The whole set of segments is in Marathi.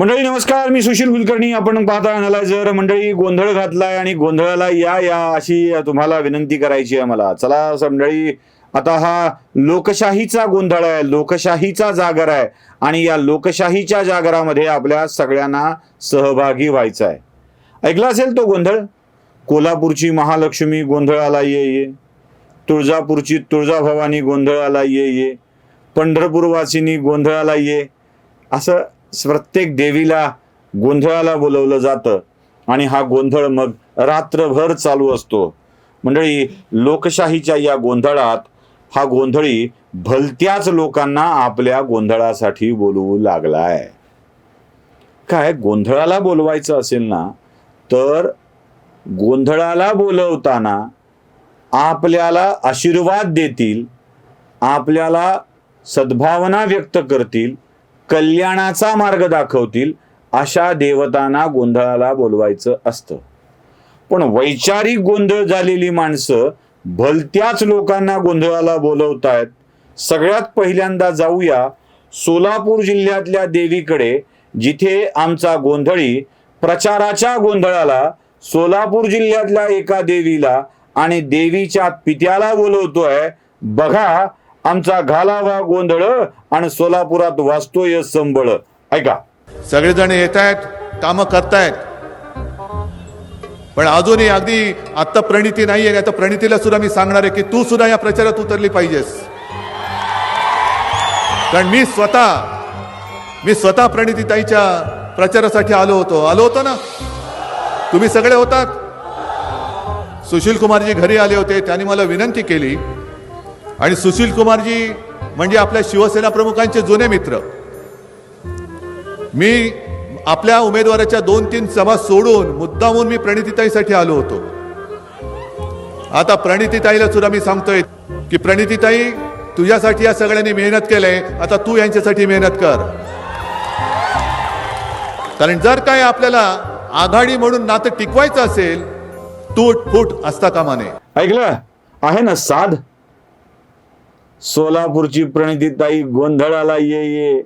मंडळी नमस्कार. मी सुशील कुलकर्णी. आपण पाहता अनालायझर मंडळी गोंधळ घातलाय आणि गोंधळाला या या अशी तुम्हाला विनंती करायची आहे मला. चला मंडळी आता हा लोकशाहीचा गोंधळ आहे लोकशाहीचा जागर आहे आणि या लोकशाहीच्या जागरामध्ये आपल्या सगळ्यांना सहभागी व्हायचा आहे. ऐकला असेल तो गोंधळ? कोल्हापूरची महालक्ष्मी गोंधळाला ये ये तुळजापूरची तुळजाभवानी गोंधळाला ये ये पंढरपूरवासिनी गोंधळाला ये असं प्रत्येक देवीला गोंधळाला बोलवलं जातं. आणि हा गोंधळ मग रात्रभर चालू असतो. मंडळी लोकशाहीच्या या गोंधळात हा गोंधळी भलत्याच लोकांना आपल्या गोंधळासाठी बोलवू लागलाय. काय गोंधळाला बोलवायचं असेल ना तर गोंधळाला बोलवताना आपल्याला आशीर्वाद देतील आपल्याला सद्भावना व्यक्त करतील कल्याणाचा मार्ग दाखवतील अशा देवतांना गोंधळाला बोलवायचं असतं. पण वैचारिक गोंधळ झालेली माणसं भलत्याच लोकांना गोंधळाला बोलवतायत. सगळ्यात पहिल्यांदा जाऊया सोलापूर जिल्ह्यातल्या देवीकडे जिथे आमचा गोंधळी प्रचाराच्या गोंधळाला सोलापूर जिल्ह्यातल्या एका देवीला आणि देवीच्या पित्याला बोलवतोय. बघा आमचा घालावा गोंधळ आणि सोलापुरात वाचतोय संबळ. ऐका. सगळेजण येत आहेत कामं करतायत. पण अजूनही अगदी आत्ता प्रणिती नाहीये आता प्रणितीला सुद्धा मी सांगणार आहे की तू सुद्धा या प्रचारात उतरली पाहिजेस. कारण मी स्वतः मी स्वतः प्रणितीताईच्या प्रचारासाठी आलो होतो. आलो होतो ना? तुम्ही सगळे होतात? सुशील कुमारजी घरी आले होते त्यांनी मला विनंती केली आणि सुशील कुमारजी म्हणजे आपल्या शिवसेना प्रमुखांचे जुने मित्र. मी आपल्या उमेदवाराच्या दोन तीन सभा सोडून मुद्दामून मी प्रणितीताईसाठी आलो होतो. आता प्रणितीताईला सुद्धा मी सांगतोय की प्रणितीताई तुझ्यासाठी या सगळ्यांनी मेहनत केलंय आता तू यांच्यासाठी मेहनत कर. कारण जर काय आपल्याला आघाडी म्हणून नातं टिकवायचं असेल तूट फूट असता कामा नये. ऐकलं? आहे ना साध? सोलापूरची प्रणितीताई गोंधळाला ये ये.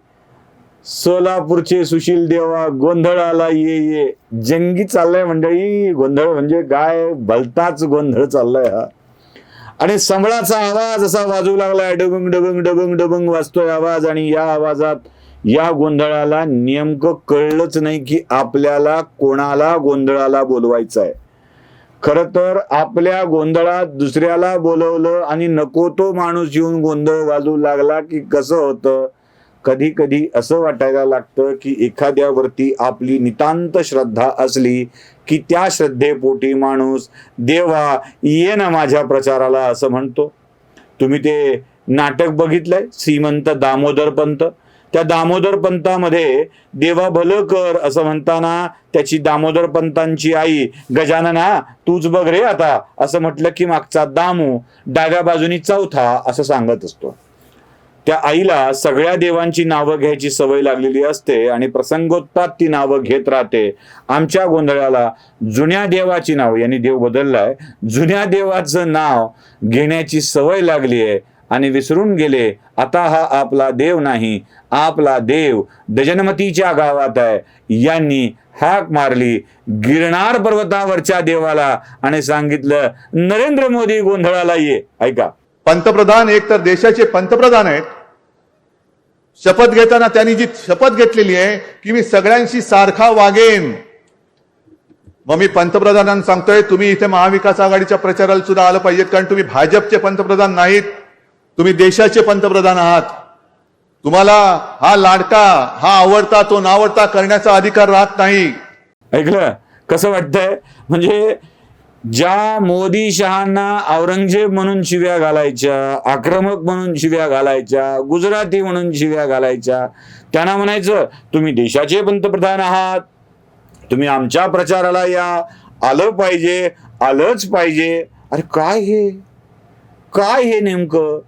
सोलापूरचे सुशील देवा गोंधळाला ये ये. जंगी चाललंय मंडळी गोंधळ म्हणजे काय? भलताच गोंधळ चाललाय हा. आणि संबळाचा आवाज असा वाजू लागलाय डबंग डबंग डबंग डबंग वाजतोय आवाज आणि या आवाजात या गोंधळाला नेमकं कळलंच नाही की आपल्याला कोणाला गोंधळाला बोलवायचं आहे खर तर आपल्या गोंधळात दुसऱ्याला बोलवलं आणि नको तो माणूस येऊन गोंधळ वाजू लागला की कसं होतं? कधी कधी असं वाटायला लागतं की एखाद्यावरती आपली नितांत श्रद्धा असली की त्या श्रद्धेपोटी माणूस देवा ये ना माझ्या प्रचाराला असं म्हणतो. तुम्ही ते नाटक बघितलंय? श्रीमंत दामोदर पंत त्या दामोदर पंतामध्ये देवा भलं कर असं म्हणताना त्याची दामोदर पंतांची आई गजानना तूच बघ रे आता. असं म्हटलं की मागचा दामू डाव्या बाजूनी चौथा असं सांगत असतो. त्या आईला सगळ्या देवांची नावं घ्यायची सवय लागलेली असते आणि प्रसंगोत्पात ती नावं घेत राहते. आमच्या गोंधळाला जुन्या देवाची नाव यांनी देव बदललाय जुन्या देवाचं नाव घेण्याची सवय लागली आहे. आणि विसरून गेले आता हा आपला देव नाही आपला देव दजनमतीच्या गावात आहे. यांनी हाक मारली गिरणार पर्वतावरच्या देवाला आणि सांगितलं नरेंद्र मोदी गोंधळाला ये. ऐका. पंतप्रधान एक तर देशाचे पंतप्रधान आहेत. शपथ घेताना त्यांनी जी शपथ घेतलेली आहे की मी सगळ्यांशी सारखा वागेन. मग मी पंतप्रधानांना सांगतोय तुम्ही इथे महाविकास आघाडीच्या प्रचाराला सुद्धा आलं पाहिजेत कारण तुम्ही भाजपचे पंतप्रधान नाहीत. तुम्ही देशाचे पंतप्रधान आहात. तुम्हाला हा लाडका हा आवडता तो नावडता करण्याचा अधिकार राहत नाही. ऐकलं? कसं वाटतंय? म्हणजे ज्या मोदी शहांना औरंगजेब म्हणून शिव्या घालायच्या आक्रमक म्हणून शिव्या घालायच्या गुजराती म्हणून शिव्या घालायच्या त्यांना म्हणायचं तुम्ही देशाचे पंतप्रधान आहात. तुम्ही आमच्या प्रचाराला या. आलं पाहिजे आलंच पाहिजे. अरे काय हे? काय हे नेमकं?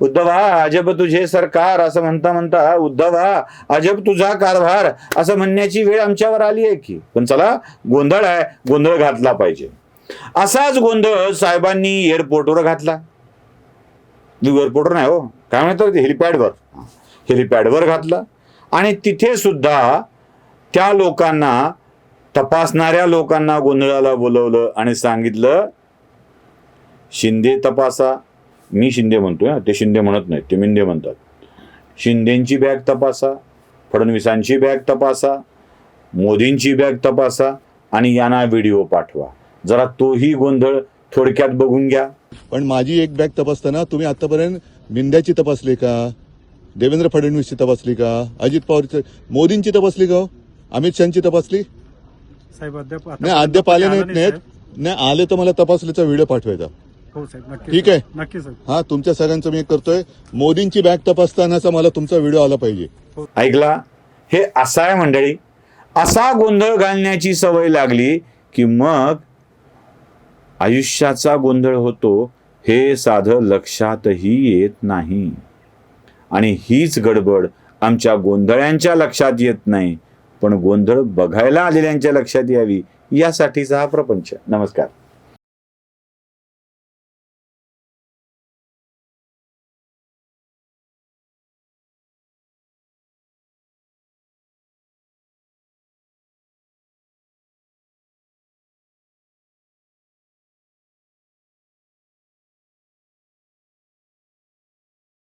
उद्धवा अजब तुझे सरकार असं म्हणता म्हणता उद्धवा अजब तुझा कारभार असं म्हणण्याची वेळ आमच्यावर आली आहे की? पण चला गोंधळ आहे गोंधळ घातला पाहिजे. असाच गोंधळ साहेबांनी एअरपोर्टवर घातला. एअरपोर्टवर नाही हो. काय म्हणतात हेलिपॅडवर हेलिपॅडवर घातला. आणि तिथे सुद्धा त्या लोकांना तपासणाऱ्या लोकांना गोंधळाला बोलवलं आणि सांगितलं शिंदे तपासा मी शिंदे म्हणतोय हा, ते शिंदे म्हणत नाहीत ते मिंदे म्हणतात. शिंदेची बॅग तपासा फडणवीसांची बॅग तपासा मोदींची बॅग तपासा आणि यांना व्हिडिओ पाठवा. जरा तोही गोंधळ थोडक्यात बघून घ्या. पण माझी एक बॅग तपासताना तुम्ही आतापर्यंत मिंद्याची तपासली का? देवेंद्र फडणवीसची तपासली का? अजित पवारची मोदींची तपासली का हो? अमित शहाची तपासली? साहेब अद्याप नाही अद्याप आले नाहीत. नाही आले तर मला तपासलीचा व्हिडिओ पाठवायचा. हो साहेब नक्की ठीक. आहे. नक्की साहेब. हा तुमच्या सगळ्यांचं मी एक करतोय. मोदींची बॅग तपासतानाचा मला तुमचा व्हिडिओ आला पाहिजे. ऐकला? हे असा आहे मंडळी. असा गोंधळ घालण्याची सवय लागली की मग आयुष्याचा गोंधळ होतो हे साधं लक्षातही येत नाही. आणि हीच गडबड आमच्या गोंधळ्यांच्या लक्षात येत नाही. पण गोंधळ बघायला आलेल्यांच्या लक्षात यावी यासाठीचा हा प्रपंच. नमस्कार.